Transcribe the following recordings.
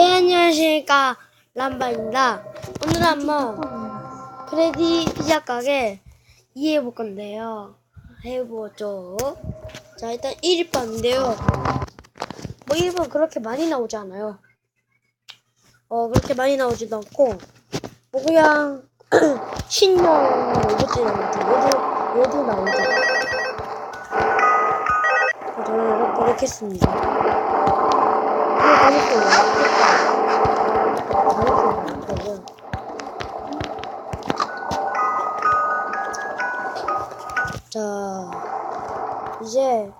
네, 안녕하십니까. 람바입니다. 오늘 한번 크레디 피자 가게 이해해 볼 건데요. 해보죠. 자, 일단 1일반인데요. 뭐 1번 그렇게 많이 나오지 않아요. 어, 그렇게 많이 나오지도 않고, 뭐 그냥 신형 로봇이 나오죠. 얘도, 얘도 나오죠. 자, 저는 이렇게 했습니다. 자, 이제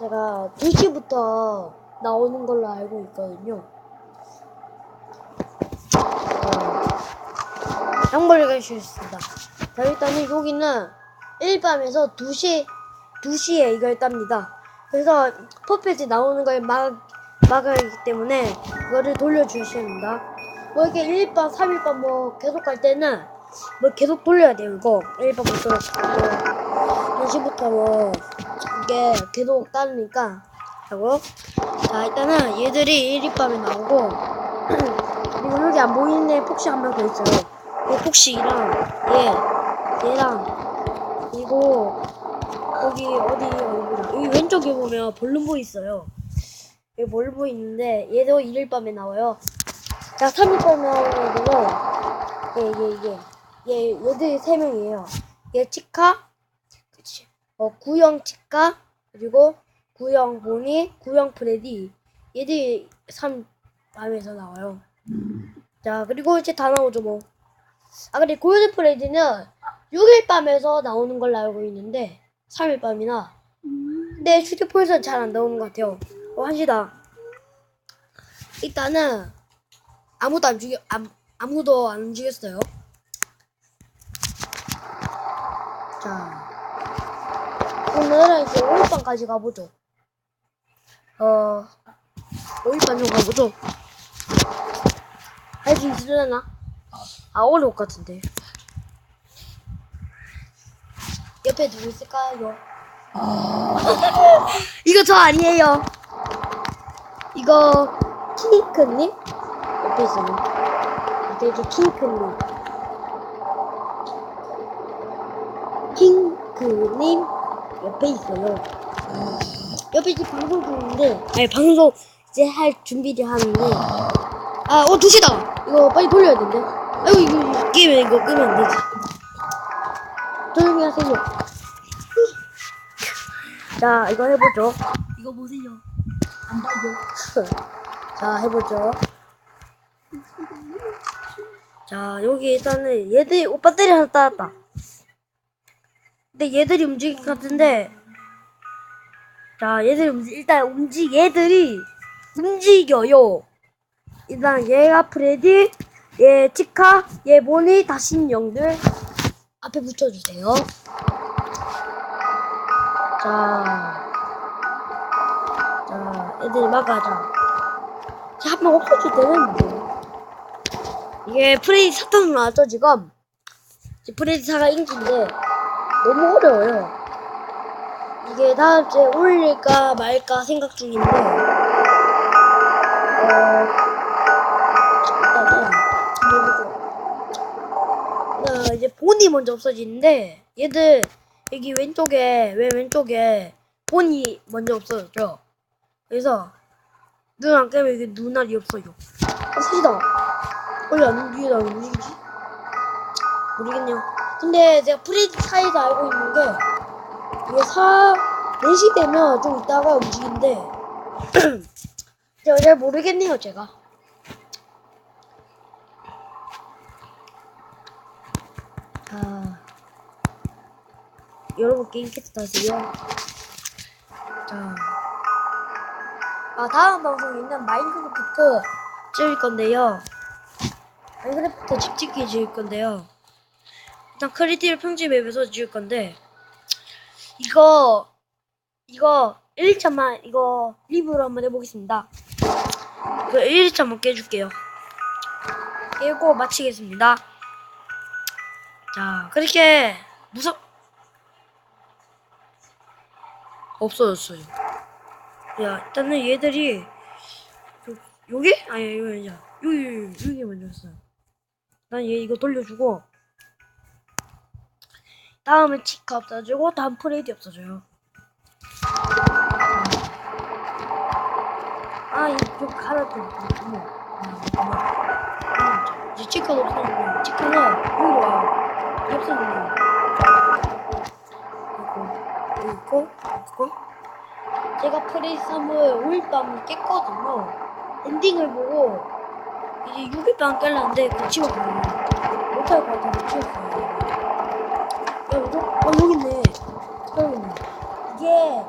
제가 2시부터 나오는 걸로 알고 있거든요. 자, 양보를 해주셨습니다. 자, 일단은 여기는 1밤에서 2시, 2시에 이걸 땁니다. 그래서 퍼펫이 나오는 걸 막, 막아야 하기 때문에 이거를 돌려주셔야 합니다. 뭐 이렇게 1반, 3일반 뭐 계속 갈 때는 뭐 계속 돌려야 돼요, 이거. 1반부터 뭐 1시부터 뭐 이게 계속 따르니까 하고 자, 일단은 얘들이 1일 밤에 나오고 그리고 여기 안 보이는 애 폭식 한명 더 있어요. 이 폭식이랑 얘, 얘랑 그리고 여기 어디 어디 여기 왼쪽에 보면 볼륨보 있어요. 여기 볼륨보 있는데 얘도 1일 밤에 나와요. 자 3일 밤에 나오는 애들은 얘 이게 이게 얘 얘들이 세 명이에요. 얘 치카, 그치? 어 구형 치카 그리고 구형 보니, 구형 프레디 얘들이 3 밤에서 나와요. 자 그리고 이제 다 나오죠 뭐. 아 근데 골드 프레디는 6일 밤에서 나오는 걸로 알고 있는데 3일 밤이나? 근데 휴대폰에서는 잘 안 나오는 것 같아요. 어 한시다. 일단은 아무도 안 죽여 아, 아무도 안 죽였어요. 자 오늘은 이제 5일밤까지 가보죠. 어 5일밤 좀 가보죠. 할 수 있으려나? 아 어려울 것 같은데 옆에 누구 있을까요? 이거 저 아니에요 이거 킹크님? 옆에 있어요 옆에 저 킹크님 킹크님 옆에 있어요 옆에 이제 방송 중인데 아니 방송 이제 할 준비를 하는데 아, 어, 2시다! 이거 빨리 돌려야 된대. 아이고, 이거, 이거 게임에 이거 끄면 안 되지. 조용히 하세요. 자, 이거 해보죠. 이거 보세요. 안 봐요. 자, 해보죠. 자, 여기 일단은 얘들이, 오, 배터리 하나 따랐다. 근데 얘들이 움직일 것 같은데, 자, 얘들이 움직, 일단 움직, 얘들이 움직여요. 일단 얘가 프레디, 얘 치카, 얘 모니, 다 신령들 앞에 붙여주세요. 자, 자, 애들이 막아자. 자, 한명 없어질 때는 뭐. 이게 프레디 사탕 나왔죠, 지금? 프레디 사가 인기인데, 너무 어려워요. 이게 다음 주에 올릴까 말까 생각 중인데, 어, 일단은 이제 본이 먼저 없어지는데 얘들 여기 왼쪽에 왜 왼쪽에 본이 먼저 없어졌죠. 그래서 눈 안 깨면 이게 눈알이 없어요. 아, 셋이다. 원래 안 움직이다 왜 움직이지? 모르겠네요. 근데 제가 프리드 사이에서 알고 있는 게 이게 사 4시 되면 좀 있다가 움직이는데 제가 잘 모르겠네요 제가. 자, 여러분 게임 캐트 다세요. 자, 아 다음 방송에는 마인크래프트 찍을 건데요. 마인크래프트 집짓기 찍을 건데요. 일단 크리티를 평지 맵에서 찍을 건데 이거 이거 1일차만 이거 리뷰로 한번 해보겠습니다. 그 1일차만 깨줄게요. 깨고 마치겠습니다. 자, 그렇게 무섭 없어졌어요. 야, 일단은 얘들이 좀 여기? 아니 이거 아니야. 여기 여기 여기 있어요. 난얘 이거 돌려주고 다음에 치카 없어지고 다음 프레이드 없어져요. 아 갈아도 어머 어머 이제 치카도 없어졌네. 치카는 여기로 와요. 있고 여기 있고 있고 제가 프레이드 3을 5일밤을 깼거든요. 엔딩을 보고 이제 6일밤 깰라는데 그 치웠거든요. 못할 것 같아서 치웠어요. 야, 이거? 어, 여기 있네. 여기 있네. 이게,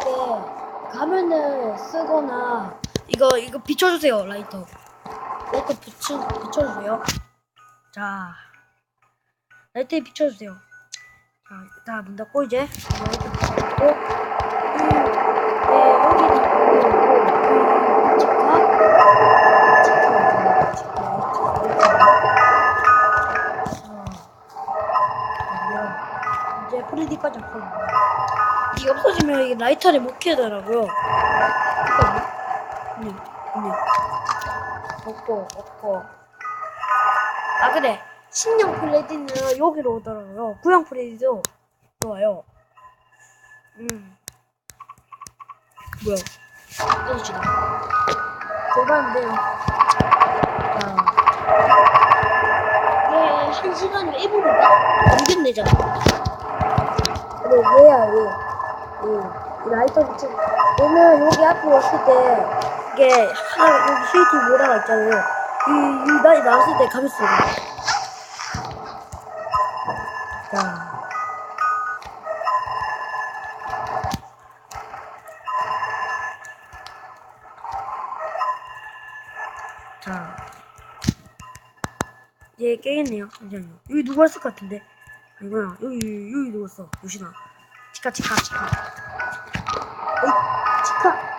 이게, 가면을 쓰거나, 이거, 이거 비춰주세요, 라이터. 라이터 비춰, 비춰주세요. 자, 라이터에 비춰주세요. 자, 자, 문 닫고, 이제. 프리디까지 없어집니다. 이게 없어지면 이게 라이터를 못 켜더라고요. 없고, 없고. 아, 그래. 신형 플레이드는 여기로 오더라고요. 구형 플레이드도 좋아요. 음. 뭐야. 떨어지다. 자. 얘, 한 시간이면 1분인가? 모르겠네, 잠깐. 그래, 얘야, 얘. 얘. 이 라이터 붙여. 얘는 여기 앞에 왔을 때, 이게, 하나, 여기 스위치 모라가 있잖아요. 이, 이, 나, 나왔을 때 가 면서. 자. 자. 얘 깨겠네요. 잠시만요. 여기 누가 왔을 것 같은데. 아니구나. 여기, 여기 누가 왔어. 요시나. 치카, 치카, 치카. 어이, 치카.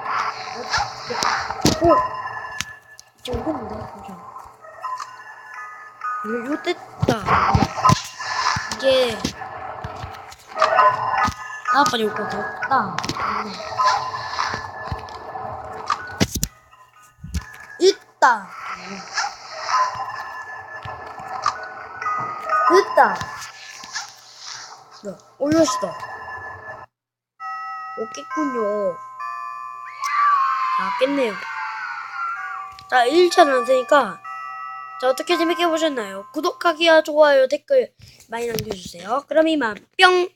오! 이제 오겠는데? 잠시만. 요, 요 됐다. 이게. 다음번에 올것 같다. 있다. 네, 올렸다. 오겠군요. 자, 깼네요. 자, 1차는 안 되니까. 자, 어떻게 재밌게 보셨나요? 구독하기와 좋아요, 댓글 많이 남겨주세요. 그럼 이만 뿅!